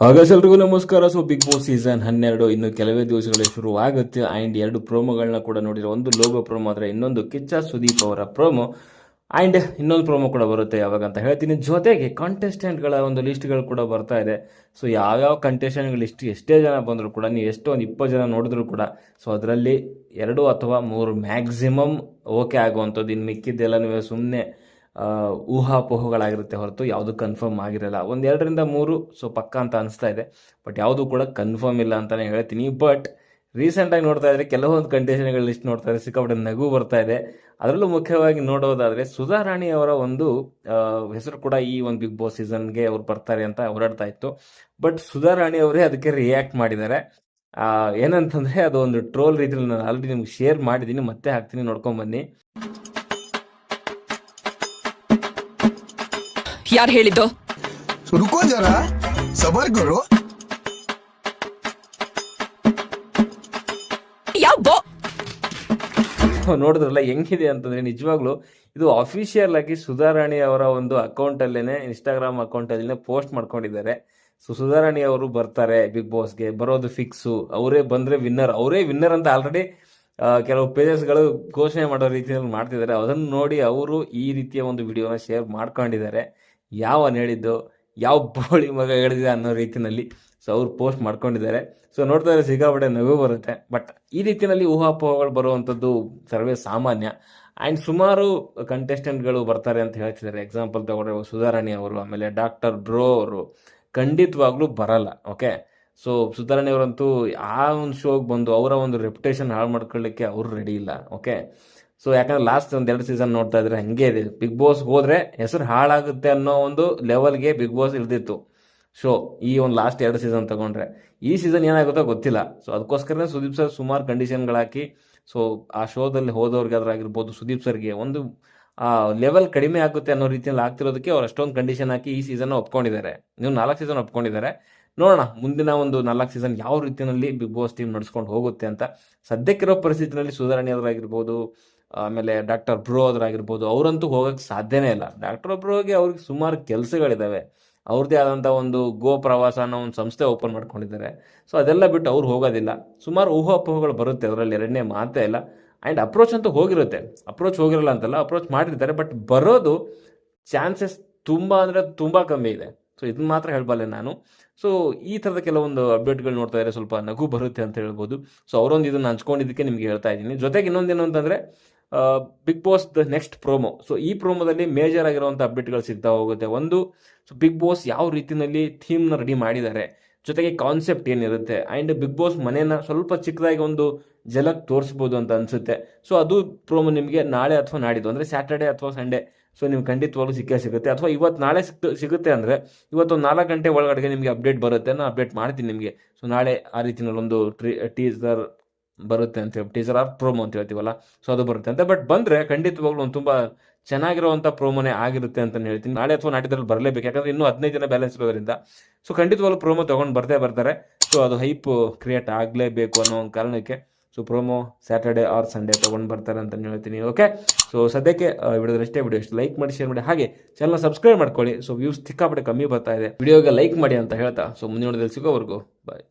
ಹಾಗಾದ್ರೆ ಎಲ್ರಿಗೂ ನಮಸ್ಕಾರ. ಸೊ ಬಿಗ್ ಬಾಸ್ ಸೀಸನ್ ಹನ್ನೆರಡು. ಇನ್ನು ಕೆಲವೇ ದಿವಸಗಳೇ ಶುರುವಾಗುತ್ತೆ. ಆ್ಯಂಡ್ ಎರಡು ಪ್ರೋಮೋಗಳನ್ನ ಕೂಡ ನೋಡಿರೋ ಒಂದು ಲೋಗೋ ಪ್ರೋಮೋ ಆದರೆ ಇನ್ನೊಂದು ಕಿಚ್ಚ ಸುದೀಪ್ ಅವರ ಪ್ರೋಮೋ ಆ್ಯಂಡ್ ಇನ್ನೊಂದು ಪ್ರೋಮೋ ಕೂಡ ಬರುತ್ತೆ ಯಾವಾಗ ಅಂತ ಹೇಳ್ತೀನಿ. ಜೊತೆಗೆ ಕಾಂಟೆಸ್ಟೆಂಟ್ಗಳ ಒಂದು ಲಿಸ್ಟ್ಗಳು ಕೂಡ ಬರ್ತಾ ಇದೆ. ಸೊ ಯಾವ್ಯಾವ ಕಂಟೆಸ್ಟೆಂಟ್ಗಳ ಲಿಸ್ಟ್ ಎಷ್ಟೇ ಜನ ಬಂದರೂ ಕೂಡ, ನೀವು ಎಷ್ಟೋ ಒಂದು ಇಪ್ಪತ್ತು ಜನ ನೋಡಿದ್ರು ಕೂಡ ಸೊ ಅದರಲ್ಲಿ ಎರಡು ಅಥವಾ ಮೂರು ಮ್ಯಾಕ್ಸಿಮಮ್ ಓಕೆ ಆಗುವಂಥದ್ದು ಇನ್ನು ಮಿಕ್ಕಿದ್ದೆಲ್ಲ ನೀವು ಸುಮ್ಮನೆ ಊಹಾಪೋಹಗಳಾಗಿರುತ್ತೆ ಹೊರತು ಯಾವುದು ಕನ್ಫರ್ಮ್ ಆಗಿರಲ್ಲ. ಒಂದು ಎರಡರಿಂದ ಮೂರು ಸೊ ಪಕ್ಕ ಅಂತ ಅನಿಸ್ತಾ ಇದೆ. ಬಟ್ ಯಾವುದು ಕೂಡ ಕನ್ಫರ್ಮ್ ಇಲ್ಲ ಅಂತಲೇ ಹೇಳ್ತೀನಿ. ಬಟ್ ರೀಸೆಂಟಾಗಿ ನೋಡ್ತಾ ಇದ್ರೆ ಕೆಲವೊಂದು ಕಂಡೀಷನ್ಗಳ ಲಿಸ್ಟ್ ನೋಡ್ತಾ ಇದ್ರೆ ಸಿಕ್ಕಾಪಟ್ಟೆ ನಗು ಬರ್ತಾ ಇದೆ. ಅದರಲ್ಲೂ ಮುಖ್ಯವಾಗಿ ನೋಡೋದಾದರೆ ಸುಧಾರಾಣಿ ಅವರ ಒಂದು ಹೆಸರು ಕೂಡ ಈ ಒಂದು ಬಿಗ್ ಬಾಸ್ ಸೀಸನ್ಗೆ ಅವ್ರು ಬರ್ತಾರೆ ಅಂತ ಹೊರಡ್ತಾ ಇತ್ತು. ಬಟ್ ಸುಧಾರಾಣಿ ಅವರೇ ಅದಕ್ಕೆ ರಿಯಾಕ್ಟ್ ಮಾಡಿದ್ದಾರೆ. ಏನಂತಂದರೆ ಅದು ಒಂದು ಟ್ರೋಲ್ ರೀತಿಯಲ್ಲಿ ನಾನು ಆಲ್ರೆಡಿ ನಿಮ್ಗೆ ಶೇರ್ ಮಾಡಿದ್ದೀನಿ. ಮತ್ತೆ ಹಾಕ್ತೀನಿ, ನೋಡ್ಕೊಂಡ್ ಯಾರು ಹೇಳಿದ್ದು? ರುಕೋ ಜರ ಸಬರ್ ಗುರು ಬೋ ನೋಡಿದ್ರಲ್ಲ ಹೆಂಗಿದೆ ಅಂತಂದ್ರೆ ನಿಜವಾಗ್ಲೂ ಇದು ಅಫಿಷಿಯಲ್ ಆಗಿ ಸುಧಾರಾಣಿ ಅವರ ಒಂದು ಅಕೌಂಟ್ ಅಲ್ಲೇನೆ ಇನ್ಸ್ಟಾಗ್ರಾಮ್ ಅಕೌಂಟಲ್ಲೇ ಪೋಸ್ಟ್ ಮಾಡ್ಕೊಂಡಿದ್ದಾರೆ. ಸೊ ಸುಧಾರಾಣಿ ಅವರು ಬರ್ತಾರೆ ಬಿಗ್ ಬಾಸ್ಗೆ ಬರೋದು ಫಿಕ್ಸು ಅವರೇ ಬಂದ್ರೆ ವಿನ್ನರ್ ಅವರೇ ವಿನ್ನರ್ ಅಂತ ಆಲ್ರೆಡಿ ಕೆಲವು ಪೇಜಸ್ಗಳು ಘೋಷಣೆ ಮಾಡೋ ರೀತಿಯಲ್ಲಿ ಮಾಡ್ತಿದ್ದಾರೆ. ಅದನ್ನು ನೋಡಿ ಅವರು ಈ ರೀತಿಯ ಒಂದು ವಿಡಿಯೋನ ಶೇರ್ ಮಾಡ್ಕೊಂಡಿದ್ದಾರೆ. ಯಾವನ್ ಹೇಳಿದ್ದು, ಯಾವ ಬೋಳಿ ಮಗ ಹೇಳಿದೆ ಅನ್ನೋ ರೀತಿಯಲ್ಲಿ ಸೊ ಅವ್ರು ಪೋಸ್ಟ್ ಮಾಡ್ಕೊಂಡಿದ್ದಾರೆ. ಸೊ ನೋಡ್ತಾ ಇದ್ರೆ ಸಿಕ್ಕಾಪಟ್ಟೆ ನಗು ಬರುತ್ತೆ. ಬಟ್ ಈ ರೀತಿಯಲ್ಲಿ ಊಹಾಪೋಹಗಳು ಬರುವಂಥದ್ದು ಸರ್ವೇ ಸಾಮಾನ್ಯ. ಆ್ಯಂಡ್ ಸುಮಾರು ಕಂಟೆಸ್ಟೆಂಟ್ಗಳು ಬರ್ತಾರೆ ಅಂತ ಹೇಳ್ತಿದ್ದಾರೆ. ಎಕ್ಸಾಂಪಲ್ ತಗೊಂಡ್ರೆ ಸುಧಾರಾಣಿ ಅವರು, ಆಮೇಲೆ ಡಾಕ್ಟರ್ ಬ್ರೋ ಅವರು. ಖಂಡಿತವಾಗ್ಲೂ ಬರಲ್ಲ ಓಕೆ ಸೊ ಸುಧಾರಾಣಿ ಅವರಂತೂ ಆ ಒಂದು ಶೋಗೆ ಬಂದು ಅವರ ಒಂದು ರೆಪ್ಯುಟೇಷನ್ ಹಾಳು ಮಾಡ್ಕೊಳ್ಳಿಕ್ಕೆ ಅವರು ರೆಡಿ ಇಲ್ಲ ಓಕೆ ಸೊ ಯಾಕಂದ್ರೆ ಲಾಸ್ಟ್ ಒಂದು ಎರಡು ಸೀಸನ್ ನೋಡ್ತಾ ಇದ್ರೆ ಹಂಗೆ ಇದೆ. ಬಿಗ್ ಬಾಸ್ ಹೋದ್ರೆ ಹೆಸರು ಹಾಳಾಗುತ್ತೆ ಅನ್ನೋ ಒಂದು ಲೆವೆಲ್ಗೆ ಬಿಗ್ ಬಾಸ್ ಇಳ್ದಿತ್ತು ಶೋ ಈ ಒಂದು ಲಾಸ್ಟ್ ಎರಡು ಸೀಸನ್ ತಗೊಂಡ್ರೆ. ಈ ಸೀಸನ್ ಏನಾಗುತ್ತೋ ಗೊತ್ತಿಲ್ಲ. ಸೊ ಅದಕ್ಕೋಸ್ಕರನೇ ಸುದೀಪ್ ಸರ್ ಸುಮಾರು ಕಂಡೀಷನ್ಗಳು ಹಾಕಿ ಸೊ ಆ ಶೋದಲ್ಲಿ ಹೋದವ್ರಿಗಾದ್ರಾಗಿರ್ಬೋದು ಸುದೀಪ್ ಸರ್ಗೆ ಒಂದು, ಆ ಲೆವೆಲ್ ಕಡಿಮೆ ಆಗುತ್ತೆ ಅನ್ನೋ ರೀತಿಯಲ್ಲಿ ಆಗ್ತಿರೋದಕ್ಕೆ ಅವ್ರು ಅಷ್ಟೊಂದು ಕಂಡೀಷನ್ ಹಾಕಿ ಈ ಸೀಸನ್ ಒಪ್ಕೊಂಡಿದ್ದಾರೆ. ನೀವು ನಾಲ್ಕು ಸೀಸನ್ ಒಪ್ಕೊಂಡಿದ್ದಾರೆ. ನೋಡೋಣ, ಮುಂದಿನ ಒಂದು ನಾಲ್ಕು ಸೀಸನ್ ಯಾವ ರೀತಿಯಲ್ಲಿ ಬಿಗ್ ಬಾಸ್ ಟೀಮ್ ನಡೆಸ್ಕೊಂಡು ಹೋಗುತ್ತೆ ಅಂತ. ಸದ್ಯಕ್ಕಿರೋ ಪರಿಸ್ಥಿತಿನಲ್ಲಿ ಸುಧಾರಣೆ ಅವರಾಗಿರ್ಬೋದು ಆಮೇಲೆ ಡಾಕ್ಟರ್ ಬ್ರೋ ಅದ್ರಾಗಿರ್ಬೋದು, ಅವರಂತೂ ಹೋಗೋಕ್ಕೆ ಸಾಧ್ಯನೇ ಇಲ್ಲ. ಡಾಕ್ಟರ್ ಬ್ರೋಗೆ ಅವ್ರಿಗೆ ಸುಮಾರು ಕೆಲಸಗಳಿದ್ದಾವೆ ಅವ್ರದ್ದೇ ಆದಂಥ ಒಂದು ಗೋ ಪ್ರವಾಸ ಅನ್ನೋ ಒಂದು ಸಂಸ್ಥೆ ಓಪನ್ ಮಾಡ್ಕೊಂಡಿದ್ದಾರೆ. ಸೊ ಅದೆಲ್ಲ ಬಿಟ್ಟು ಅವ್ರು ಹೋಗೋದಿಲ್ಲ. ಸುಮಾರು ಊಹಾಪೋಹಗಳು ಬರುತ್ತೆ, ಅದರಲ್ಲಿ ಎರಡನೇ ಮಾತೇ ಇಲ್ಲ. ಆ್ಯಂಡ್ ಅಪ್ರೋಚ್ ಅಂತೂ ಹೋಗಿರುತ್ತೆ. ಅಪ್ರೋಚ್ ಹೋಗಿರಲ್ಲ ಅಂತಲ್ಲ ಅಪ್ರೋಚ್ ಮಾಡಿರ್ತಾರೆ ಬಟ್ ಬರೋದು ಚಾನ್ಸಸ್ ತುಂಬ ಅಂದರೆ ತುಂಬ ಕಮ್ಮಿ ಇದೆ. ಸೊ ಇದನ್ನ ಮಾತ್ರ ಹೇಳಬಲ್ಲೆ ನಾನು. ಸೊ ಈ ಥರದ ಕೆಲವೊಂದು ಅಪ್ಡೇಟ್ಗಳು ನೋಡ್ತಾ ಇದ್ದಾರೆ ಸ್ವಲ್ಪ ನಗು ಬರುತ್ತೆ ಅಂತ ಹೇಳ್ಬೋದು. ಸೊ ಅವರೊಂದು ಇದನ್ನು ಹಂಚ್ಕೊಂಡಿದ್ದಕ್ಕೆ ನಿಮಗೆ ಹೇಳ್ತಾ ಇದ್ದೀನಿ. ಜೊತೆಗೆ ಇನ್ನೊಂದೇನು ಅಂತಂದರೆ Bigg Boss the next promo so ಈ ಪ್ರೋಮೋದಲ್ಲಿ ಮೇಜರ್ ಆಗಿರುವಂಥ ಅಪ್ಡೇಟ್ಗಳು ಸಿಗ್ತಾ ಹೋಗುತ್ತೆ. ಒಂದು ಸೊ ಬಿಗ್ ಬಾಸ್ ಯಾವ ರೀತಿಯಲ್ಲಿ ಥೀಮ್ನ ರೆಡಿ ಮಾಡಿದ್ದಾರೆ? ಜೊತೆಗೆ ಕಾನ್ಸೆಪ್ಟ್ ಏನಿರುತ್ತೆ? ಆ್ಯಂಡ್ ಬಿಗ್ ಬಾಸ್ ಮನೇನ ಸ್ವಲ್ಪ ಚಿಕ್ಕದಾಗಿ ಒಂದು ಜಲಕ್ ತೋರಿಸ್ಬೋದು ಅಂತ ಅನಿಸುತ್ತೆ. ಸೊ ಅದು ಪ್ರೋಮೋ ನಿಮಗೆ ನಾಳೆ ಅಥವಾ ನಾಡಿದ್ದು, ಅಂದರೆ ಸ್ಯಾಟರ್ಡೆ ಅಥವಾ ಸಂಡೇ ಸೊ ನಿಮ್ಗೆ ಖಂಡಿತವಾಗ್ಲೂ ಸಿಕ್ಕೇ ಸಿಗುತ್ತೆ. ಅಥವಾ ಇವತ್ತು ನಾಳೆ ಸಿಗುತ್ತೆ ಅಂದರೆ ಇವತ್ತೊಂದು ನಾಲ್ಕು ಗಂಟೆ ಒಳಗಡೆ ನಿಮಗೆ ಅಪ್ಡೇಟ್ ಬರುತ್ತೆ. ನಾನು ಅಪ್ಡೇಟ್ ಮಾಡ್ತೀನಿ ನಿಮಗೆ. ಸೊ ನಾಳೆ ಆ ರೀತಿಯಲ್ಲಿ ಒಂದು ಟ್ರೀ ಟೀಸರ್ ಬರುತ್ತೆ ಅಂತ ಹೇಳಿ ಟೀಸರ್ ಆರ್ ಪ್ರೋಮೋ ಅಂತ ಹೇಳ್ತೀವಲ್ಲ? ಸೊ ಅದು ಬರುತ್ತೆ ಅಂತ. ಬಟ್ ಬಂದರೆ ಖಂಡಿತವಾಗ್ಲೂ ಒಂದು ತುಂಬ ಚೆನ್ನಾಗಿರುವಂಥ ಪ್ರೋಮೋನೇ ಆಗಿರುತ್ತೆ ಅಂತ ಹೇಳ್ತೀನಿ. ನಾಳೆ ಅಥವಾ ನಾಟಿದ್ರಲ್ಲಿ ಬರಲೇಬೇಕು. ಯಾಕಂದರೆ ಇನ್ನೂ ಹದಿನೈದು ದಿನ ಬ್ಯಾಲೆನ್ಸ್ ಇರೋದ್ರಿಂದ. ಸೊ ಖಂಡಿತವಾಗ್ಲೂ ಪ್ರೋಮೋ ತೊಗೊಂಡು ಬರ್ತೇ ಬರ್ತಾರೆ. ಸೊ ಅದು ಹೈಪ್ ಕ್ರಿಯೇಟ್ ಆಗಲೇಬೇಕು ಅನ್ನೋ ಒಂದು ಕಾರಣಕ್ಕೆ. So promo Saturday or Sunday ತೊಗೊಂಡು ಬರ್ತಾರೆ ಅಂತ ಹೇಳ್ತೀನಿ. ಓಕೆ ಸೊ ಸದ್ಯಕ್ಕೆ ವಿಡಿಯೋದಷ್ಟೇ ವಿಡಿಯೋ ಇಷ್ಟು ಲೈಕ್ ಮಾಡಿ ಶೇರ್ ಮಾಡಿ. ಹಾಗೆ ಚಾನಲ್ ಸಬ್ಸ್ಕ್ರೈಬ್ ಮಾಡ್ಕೊಳ್ಳಿ. ಸೊ ವ್ಯೂಸ್ ಸಿಕ್ಕಾಪಟ್ಟೆ ಕಮ್ಮಿ ಬರ್ತಾ ಇದೆ. ವಿಡಿಯೋಗೆ ಲೈಕ್ ಮಾಡಿ ಅಂತ ಹೇಳ್ತಾ. ಸೊ ಮುಂದಿನ ಸಿಗೋವರೆಗೂ. ಬಾಯ್